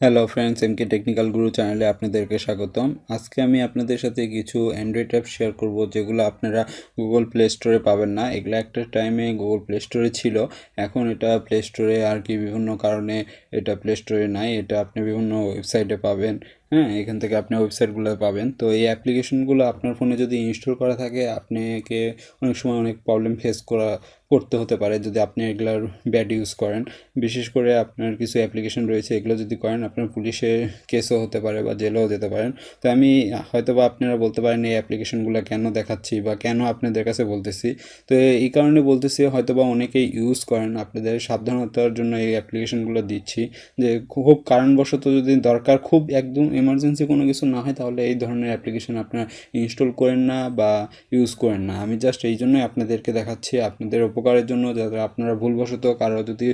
Hello friends এমকে technical গুরু চ্যানেলে আপনাদেরকে স্বাগতম। আজকে আমি আপনাদের সাথে কিছু অ্যান্ড্রয়েড অ্যাপ শেয়ার করব, যেগুলো আপনারা গুগল প্লে স্টোরে পাবেন না। এগুলো একটা টাইমে গুগল প্লে স্টোরে ছিল। এখন এটা প্লে স্টোরে আর কি বিভিন্ন কারণে এটা প্লে স্টোরে নাই। এটা আপনি বিভিন্ন ওয়েবসাইটে পাবেন। হ্যাঁ এখান থেকে আপনি ওয়েবসাইটগুলো পাবেন। তো এই অ্যাপ্লিকেশনগুলো আপনার ফোনে যদি ইনস্টল করা থাকে, আপনাকে অনেক সময় অনেক প্রবলেম ফেস করা, করতে হতে পারে যদি আপনি এগুলার ব্যাড ইউজ করেন। বিশেষ করে আপনার কিছু অ্যাপ্লিকেশন রয়েছে, এগুলো যদি করেন, আপনার পুলিশে কেসও হতে পারে বা জেলেও যেতে পারেন। তো আমি হয়তো বা আপনারা বলতে পারেন এই অ্যাপ্লিকেশনগুলো কেন দেখাচ্ছি বা কেন আপনাদের কাছে বলতেছি। তো এই কারণে বলতেছি হয়তো বা অনেকেই ইউজ করেন, আপনাদের সাবধানতার জন্য এই অ্যাপ্লিকেশনগুলো দিচ্ছি। যে খুব কারণবশত যদি দরকার, খুব একদম এমার্জেন্সি কোনো কিছু না হয়, তাহলে এই ধরনের অ্যাপ্লিকেশন আপনারা ইনস্টল করেন না বা ইউজ করেন না। আমি জাস্ট এই জন্যই আপনাদেরকে দেখাচ্ছি, আপনাদের উপকারের জন্য যাতে আপনারা ভুলবশত কারও যদি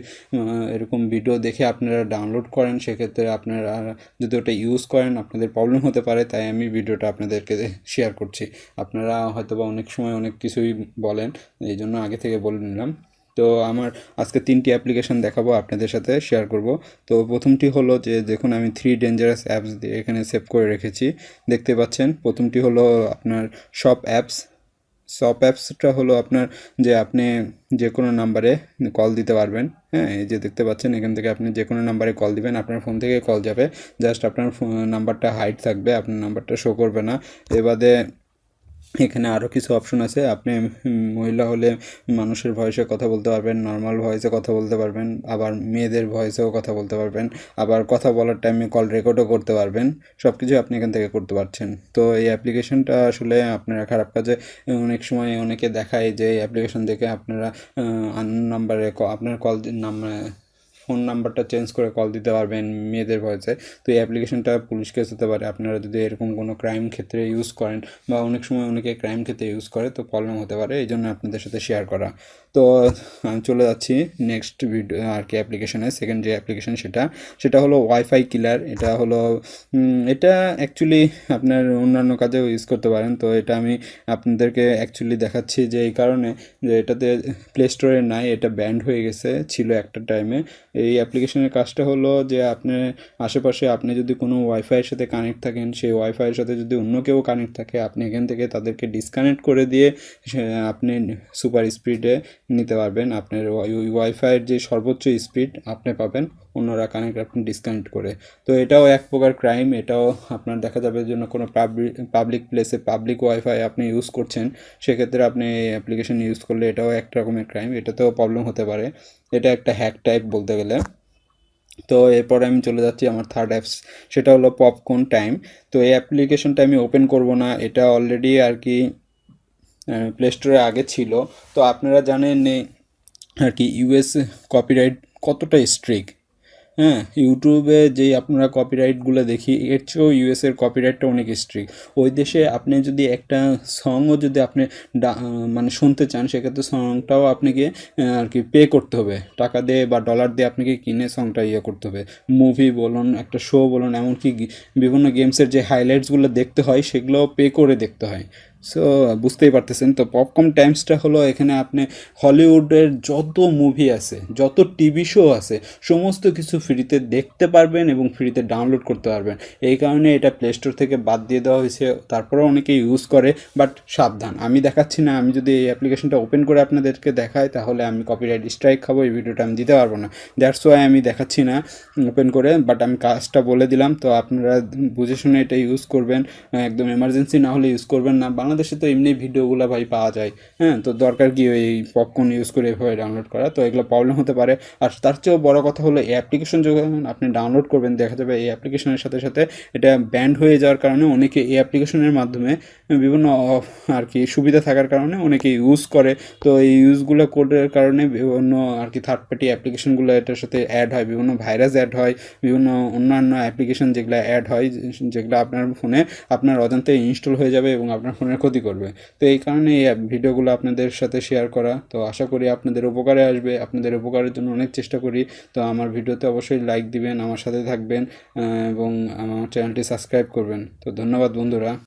এরকম ভিডিও দেখে আপনারা ডাউনলোড করেন, সেক্ষেত্রে আপনারা যদি ওটা ইউজ করেন, আপনাদের প্রবলেম হতে পারে, তাই আমি ভিডিওটা আপনাদেরকে শেয়ার করছি। আপনারা হয়তো বা অনেক সময় অনেক কিছুই বলেন, এই জন্য আগে থেকে বলে নিলাম। তো আমার আজকে তিনটি অ্যাপ্লিকেশন দেখাবো আপনাদের সাথে শেয়ার করব। তো প্রথমটি হলো যে, দেখুন আমি থ্রি ডেঞ্জারাস অ্যাপস দিয়ে এখানে সেভ করে রেখেছি। দেখতে পাচ্ছেন, প্রথমটি হলো আপনার শপ অ্যাপস শপ অ্যাপসটা হলো আপনার যে আপনি যে কোনো নাম্বারে কল দিতে পারবেন। হ্যাঁ এই যে দেখতে পাচ্ছেন, এখান থেকে আপনি যে কোনো নাম্বারে কল দিবেন, আপনার ফোন থেকে কল যাবে। জাস্ট আপনার নাম্বারটা হাইট থাকবে, আপনার নাম্বারটা শো করবে না। এবারে এখানে আরও কিছু অপশন আছে। আপনি মহিলা হলে মানুষের ভয়েসে কথা বলতে পারবেন নর্মাল ভয়েসে কথা বলতে পারবেন, আবার মেয়েদের ভয়েসেও কথা বলতে পারবেন, আবার কথা বলার টাইমে কল রেকর্ডও করতে পারবেন সব কিছু আপনি এখান থেকে করতে পারছেন। তো এই অ্যাপ্লিকেশনটা আসলে আপনারা খারাপ কাজে অনেক সময় অনেকে দেখায় যে এই অ্যাপ্লিকেশন দেখে আপনারা নাম্বারে আপনার কল নাম্বার ফোন নাম্বারটা চেঞ্জ করে কল দিতে পারবেন মেয়েদের ভয়েসে। তো এই অ্যাপ্লিকেশনটা পুলিশ কেস হতে পারে। আপনারা যদি এরকম কোনো ক্রাইম ক্ষেত্রে ইউজ করেন বা অনেক সময় অনেকে ক্রাইম ক্ষেত্রে ইউজ করে, তো প্রবলেম হতে পারে। এই জন্য আপনাদের সাথে শেয়ার করা। তো, আমি চলে যাচ্ছি নেক্সট ভিডিও আর কি অ্যাপ্লিকেশনে সেকেন্ড যে অ্যাপ্লিকেশন সেটা সেটা হলো ওয়াইফাই কিলার এটা হলো এটা অ্যাকচুয়ালি আপনার অন্যান্য কাজেও ইউজ করতে পারেন। তো এটা আমি আপনাদেরকে অ্যাকচুয়ালি দেখাচ্ছি যে এই কারণে যে এটাতে প্লে স্টোরে নাই, এটা ব্যান্ড হয়ে গেছে। ছিল একটা টাইমে এই অ্যাপ্লিকেশনের কাজটা হলো যে আপনি আশেপাশে আপনি যদি কোনো ওয়াইফাইয়ের সাথে কানেক্ট থাকেন, সেই ওয়াইফাইয়ের সাথে যদি অন্য কেউ কানেক্ট থাকে, আপনি এখান থেকে তাদেরকে ডিসকানেক্ট করে দিয়ে আপনি সুপার স্পিডে নিতে পারবেন। আপনার ওয়াইফাইয়ের যে সর্বোচ্চ স্পিড আপনি পাবেন। অন্যরা কানেক্ট আপনি ডিসকানেক্ট করে। তো এটাও এক প্রকার ক্রাইম এটাও আপনার দেখা যাবে জন্য কোনো পাবলিক পাবলিক প্লেসে পাবলিক ওয়াইফাই আপনি ইউজ করছেন, সেক্ষেত্রে আপনি অ্যাপ্লিকেশন ইউজ করলে এটাও এক রকমের ক্রাইম এটাতেও প্রবলেম হতে পারে। এটা একটা হ্যাক টাইপ বলতে গেলে। তো এরপরে আমি চলে যাচ্ছি আমার থার্ড অ্যাপস সেটা হলো পপকর্ন টাইম তো এই অ্যাপ্লিকেশনটা আমি ওপেন করব না, এটা অলরেডি আর কি প্লে স্টোরে আগে ছিল। তো আপনারা জানেন আর কি ইউএস কপিরাইট কতটা স্ট্রিক হ্যাঁ ইউটিউবে যেই আপনারা কপিরাইটগুলো দেখি, এর চেয়েও ইউএসের কপিরাইটটা অনেক স্ট্রিক ওই দেশে আপনি যদি একটা সংও যদি আপনি মানে শুনতে চান, সেক্ষেত্রে সংটাও আপনাকে আর কি পে করতে হবে। টাকা দিয়ে বা ডলার দিয়ে আপনাকে কিনে সংটা ইয়ে করতে হবে। মুভি বলুন, একটা শো বলুন, এমনকি বিভিন্ন গেমসের যে হাইলাইটসগুলো দেখতে হয়, সেগুলোও পে করে দেখতে হয়। সো বুঝতেই পারতেছেন। তো পপকর্ন টাইমসটা হলো এখানে আপনি হলিউডের যত মুভি আছে, যত টিভি শো আছে, সমস্ত কিছু ফ্রিতে দেখতে পারবেন এবং ফ্রিতে ডাউনলোড করতে পারবেন। এই কারণে এটা প্লে স্টোর থেকে বাদ দিয়ে দেওয়া হয়েছে। তারপরেও অনেকে ইউজ করে বাট সাবধান। আমি দেখাচ্ছি না। আমি যদি এই অ্যাপ্লিকেশনটা ওপেন করে আপনাদেরকে দেখাই, তাহলে আমি কপিরাইট স্ট্রাইক খাব, এই ভিডিওটা আমি দিতে পারব না। দ্যাটস ওয়াই আমি দেখাচ্ছি না ওপেন করে বাট আমি কাজটা বলে দিলাম। তো আপনারা বুঝে শুনে এটা ইউজ করবেন। একদম এমার্জেন্সি না হলে ইউজ করবেন না। বাংলাদেশে তো এমনি ভিডিওগুলো ভাই পাওয়া যায়। হ্যাঁ তো দরকার কি ওই পপকর্ন ইউজ করে এভাবে ডাউনলোড করা? তো এগুলো প্রবলেম হতে পারে। আর তার চেয়েও বড় কথা হলো, এই অ্যাপ্লিকেশন যখন আপনি ডাউনলোড করবেন, দেখা যাবে এই অ্যাপ্লিকেশনের সাথে সাথে এটা ব্যান্ড হয়ে যাওয়ার কারণে অনেকে এই অ্যাপ্লিকেশনের মাধ্যমে বিভিন্ন আর কি সুবিধা থাকার কারণে অনেকে ইউজ করে। তো এই ইউজগুলো কোডের কারণে বিভিন্ন আর কি থার্ড পার্টি অ্যাপ্লিকেশনগুলো এটার সাথে অ্যাড হয়, বিভিন্ন ভাইরাস অ্যাড হয়, বিভিন্ন অন্যান্য অ্যাপ্লিকেশন যেগুলো অ্যাড হয়, যেগুলো আপনার ফোনে আপনার অজান্তে ইনস্টল হয়ে যাবে এবং আপনার ফোনের ক্ষতি করবে। তো এই কারণে এই ভিডিওগুলো আপনাদের সাথে শেয়ার করা। তো আশা করি আপনাদের উপকারে আসবে। আপনাদের উপকারের জন্য অনেক চেষ্টা করি। তো আমার ভিডিওতে অবশ্যই লাইক দিবেন, আমার সাথে থাকবেন এবং আমার চ্যানেলটি সাবস্ক্রাইব করবেন। তো ধন্যবাদ বন্ধুরা।